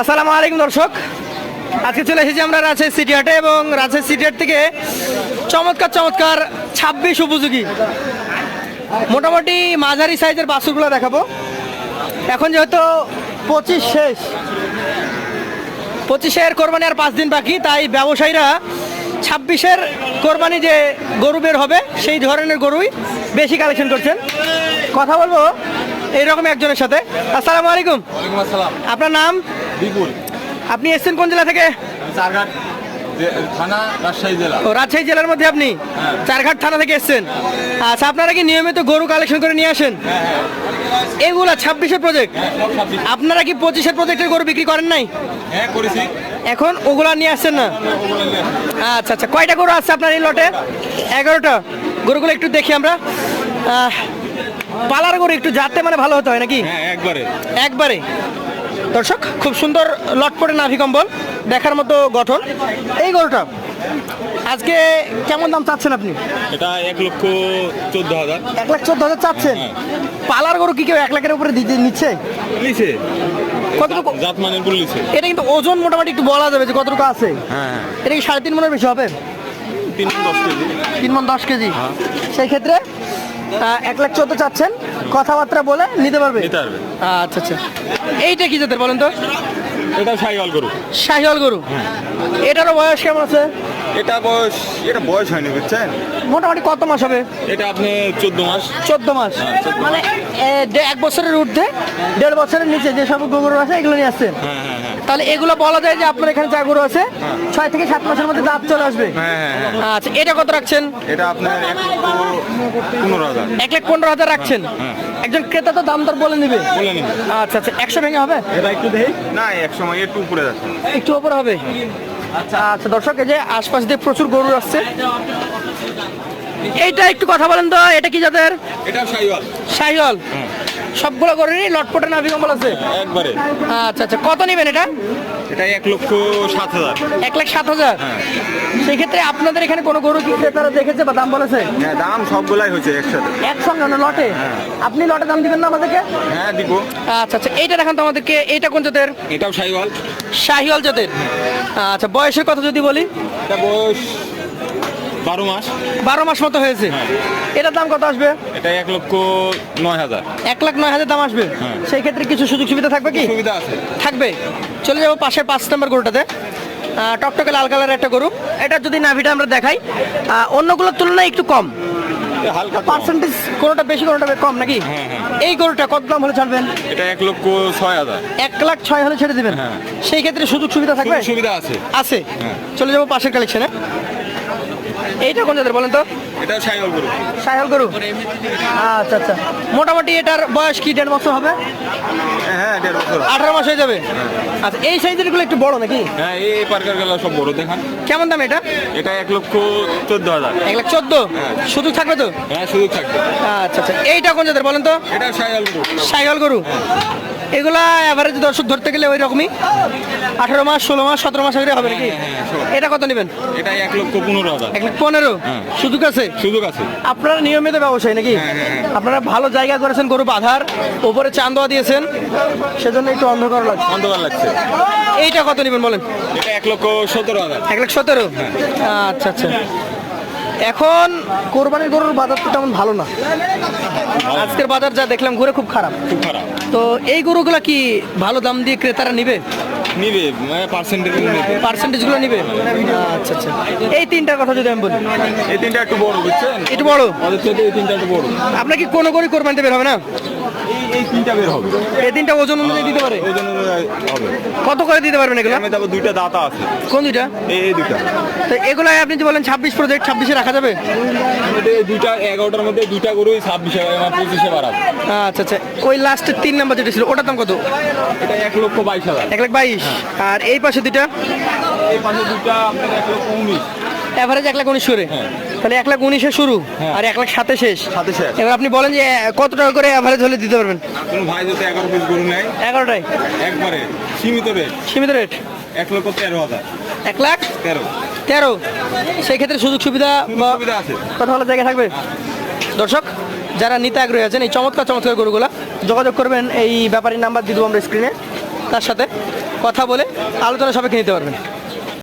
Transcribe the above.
আসসালামু আলাইকুম দর্শক। আজকে চলে এসেছি আমরা রাজশাহী সিটি হাটে এবং রাজশাহী সিটি হাট থেকে চমৎকার চমৎকার ছাব্বিশ উপযোগী। মোটামুটি মাঝারি সাইজের বাসুগুলো দেখাবো। এখন যেহেতু পঁচিশ শেষ পঁচিশের কোরবানি আর পাঁচ দিন বাকি তাই ব্যবসায়ীরা ছাব্বিশের কোরবানি যে গরু বের হবে সেই ধরনের গরুই বেশি কালেকশন করছেন। কথা বলব এইরকম একজনের সাথে। আসসালামু আলাইকুম। আপনার নাম? বিপুল। আপনি এসছেন কোন জেলা থেকে? চারঘাট থানা রাজশাহী জেলা। ও রাজশাহী জেলার মধ্যে আপনি? হ্যাঁ। চারঘাট থানা থেকে এসছেন। আচ্ছা আপনারা কি নিয়মিত গরু কালেকশন করে নিয়ে আসেন? হ্যাঁ হ্যাঁ। এগুলা ছাব্বিশের প্রজেক্ট আপনারা কি পঁচিশের প্রজেক্টের গরু বিক্রি করেন নাই? হ্যাঁ করেছি। এখন ওগুলা নিয়ে আসছেন না। আচ্ছা আচ্ছা কয়টা গরু আছে আপনার এই লটে? এগারোটা। গরুগুলো একটু দেখি আমরা। পালার গরু একটু যাতে মানে ভালো হতে হয় নাকি? একবারে। একবারে। দর্শক খুব সুন্দর লটপটে নাভি কম্বল দেখার মতো গঠন। এই গরুটা আজকে কেমন দাম চাচ্ছেন আপনি? এটা এক লক্ষ চোদ্দ হাজার। এক লাখ চোদ্দ হাজার চাচ্ছেন? হ্যাঁ। পালার গরু কি কেউ এক লাখের উপরে দিতে নিচ্ছে? লিছে কতটুকু জাত লিছে এটা কিন্তু ওজন মোটামুটি একটু বলা যাবে যে কতটুকু আছে। হ্যাঁ হ্যাঁ। এটা কি সাড়ে তিন মনের বেশি হবে? তিন দশ কেজি। তিন মন দশ কেজি। হ্যাঁ। সেই ক্ষেত্রে এক লাখ চোদ্দ চাচ্ছেন। কথাবার্তা বলে নিতে পারবে? নিতে পারবে। আচ্ছা আচ্ছা। এইটা কি জাতের বলেন তো? এটা শাহিওয়াল গরু। শাহিওয়াল গরু। হ্যাঁ। এটারও বয়স কেমন আছে? এটা বয়স এটা বয়স হয়নি বুঝছেন? মোটামুটি কত মাস হবে? এটা আপনি চোদ্দ মাস। চোদ্দ মাস। হ্যাঁ, 14 মানে এ, দে- এক বছরের ঊর্ধ্বে দেড় বছরের নিচে যে সব গরু আছে এগুলো নিয়ে আসছেন? হ্যাঁ হ্যাঁ তাহলে এগুলো বলা যায় যে আপনার এখানে যা গরু আছে ছয় থেকে সাত মাসের মধ্যে দাঁত চলে আসবে। হ্যাঁ হ্যাঁ হ্যাঁ। আচ্ছা এটা কত রাখছেন? এটা আপনার এক লক্ষ পনেরো হাজার। এক লাখ পনেরো হাজার রাখছেন। একজন ক্রেতা তো দাম দর বলে নিবে। বলে নিন আচ্ছা আচ্ছা একশো ভেঙে হবে? এটা একটু দেখি। না এক সময় একটু উপরে যাচ্ছে। একটু ওপর হবে? আচ্ছা আচ্ছা দর্শক এই যে আশপাশ দিয়ে প্রচুর গরু আসছে এইটা একটু কথা বলেন তো এটা কি যাদের এটা সাইওয়াল শাহিওয়াল। সবগুলো গরুরই লটপটে নাভি কম্বল আছে? একবারে। আচ্ছা আচ্ছা কত নেবেন এটা? এটা এক লক্ষ সাত হাজার। এক লাখ সাত হাজার? হ্যাঁ। সেই ক্ষেত্রে আপনাদের এখানে কোনো গরু কি তারা দেখেছে বা দাম বলেছে? হ্যাঁ দাম সবগুলাই হয়েছে একসাথে। একসঙ্গে না লটে? আপনি লটে দাম দিবেন না আমাদেরকে? হ্যাঁ দিব। আচ্ছা আচ্ছা এইটা দেখান তো আমাদেরকে এইটা কোন জাতের? এটাও সাইওয়াল শাহিওয়াল জাতের? আচ্ছা বয়সের কথা যদি বলি? বয়স বারো মাস। বারো মাস মতো হয়েছে। এটার দাম কত আসবে? এটা এক লক্ষ নয় হাজার। এক লাখ নয় হাজার দাম আসবে? হ্যাঁ। সেই ক্ষেত্রে কিছু সুযোগ সুবিধা থাকবে কি? সুবিধা আছে। থাকবে। চলে যাব পাশের পাঁচ নম্বর গরুটাতে। টকটকে লাল কালারের একটা গরু। এটা যদি নাভিটা আমরা দেখাই অন্যগুলোর তুলনায় একটু কম। হালকা পার্সেন্টেজ কোনোটা বেশি কোনোটা কম নাকি? হ্যাঁ, হ্যাঁ। এই গরুটা কত দাম হলে ছাড়বেন? এটা এক লক্ষ ছয় হাজার। এক লাখ ছয় হলে ছেড়ে দিবেন? হ্যাঁ। সেই ক্ষেত্রে সুযোগ সুবিধা থাকবে? সুবিধা আছে। আছে। চলে যাব পাশের কালেকশনে এইটা কোন জাতের বলেন তো? এটা সাইওয়াল গরু। সাহেল গরু? আচ্ছা আচ্ছা। মোটামুটি এটার বয়স কি দেড় বছর হবে? হ্যাঁ দেড় বছর। আঠারো মাস হয়ে যাবে? আচ্ছা এই সাইজেরগুলো একটু বড় নাকি? হ্যাঁ এই পার্কের গেল সব বড় দেখান। কেমন দাম এটা? এটা এক লক্ষ চোদ্দ হাজার। এক লাখ চোদ্দ? হ্যাঁ। সুযোগ থাকবে তো? হ্যাঁ সুযোগ থাকবে। আচ্ছা আচ্ছা। এইটা কোন জাতের বলেন তো? এটা সাইওয়াল গরু। সাইকেল গরু? এগুলা এভারেজ দর্শক ধরতে গেলে ওই রকমই। আঠারো মাস ষোলো মাস সতেরো মাস হবে নাকি? হ্যাঁ, এটা কত নেবেন? এটা এক লক্ষ পনেরো হাজার। এক লাখ পনেরো? হ্যাঁ। সুযোগ আছে? সুযোগ আছে। আপনারা নিয়মিত ব্যবসায়ী নাকি? হ্যাঁ, হ্যাঁ, হ্যাঁ। আপনারা ভালো জায়গা করেছেন গরু বাঁধার উপরে চান্দোয়া দিয়েছেন। সেজন্য একটু অন্ধকার লাগছে। অন্ধকার লাগছে। এইটা কত নেবেন বলেন? এটা এক লক্ষ সতেরো হাজার। এক লক্ষ সতেরো? আচ্ছা আচ্ছা। এখন কোরবানির গরুর বাজার তো তেমন ভালো না। আজকের বাজার যা দেখলাম ঘুরে খুব খারাপ। খুব খারাপ। তো এই গরুগুলো কি ভালো দাম দিয়ে ক্রেতারা নিবে? নিবে পার্সেন্টেজ নিবে। পার্সেন্টেজগুলো নিবে? আচ্ছা আচ্ছা। এই তিনটার কথা যদি আমি বলি। এই তিনটা একটু বড় বুঝছেন? একটু বড়? এই তিনটা একটু বড়। আপনার কি কোনো গরু কোরবানিতে বের হবে না? এই তিনটা বের হবে। এই তিনটা ওজন অনুযায়ী দিতে পারে? ওই জন্য হবে। কত করে দিতে পারবেন এগুলো? আমি তারপর দুইটা দাতা আছে। কোন দুইটা? এই এই দুইটা। তো এগুলো আপনি যে বলেন ছাব্বিশ প্রজেক্ট ছাব্বিশে রাখা যাবে? দুইটা এগারোটার মধ্যে দুইটা গরুই ছাব্বিশে পঁচিশে বাড়াবো আচ্ছা আচ্ছা। ওই লাস্টের তিন নাম্বার যেটা ছিল ওটার দাম কত? এটা এক লক্ষ বাইশ হাজার। এক লাখ বাইশ। আর এই পাশে দুইটা? এই পাশে দুইটা আপনার এক লক্ষ উনিশ। এভারেজ এক লাখ উনিশ করে। হ্যাঁ। তাহলে এক লাখ উনিশে শুরু হ্যাঁ। আর এক লাখ সাতে শেষ। সাথে শেষ। এবার আপনি বলেন যে কত টাকা করে অ্যাভারেজ হলে দিতে পারবেন? কোনো ভাই যদি এগারো পিস গরু নেয় এগারোটায়? একবারে সীমিত রেট সীমিত রেট এক লক্ষ তেরো হাজার। এক লাখ? তেরো। তেরো? সেই ক্ষেত্রে সুযোগ সুবিধা সুবিধা আছে। কথা বলার জায়গা থাকবে? দর্শক যারা নিতে আগ্রহী আছেন এই চমৎকার চমৎকার গরুগুলা যোগাযোগ করবেন এই ব্যাপারীর নাম্বার দিয়ে দেবো আমরা স্ক্রিনে তার সাথে কথা বলে আলোচনা সাপেক্ষে নিতে পারবেন।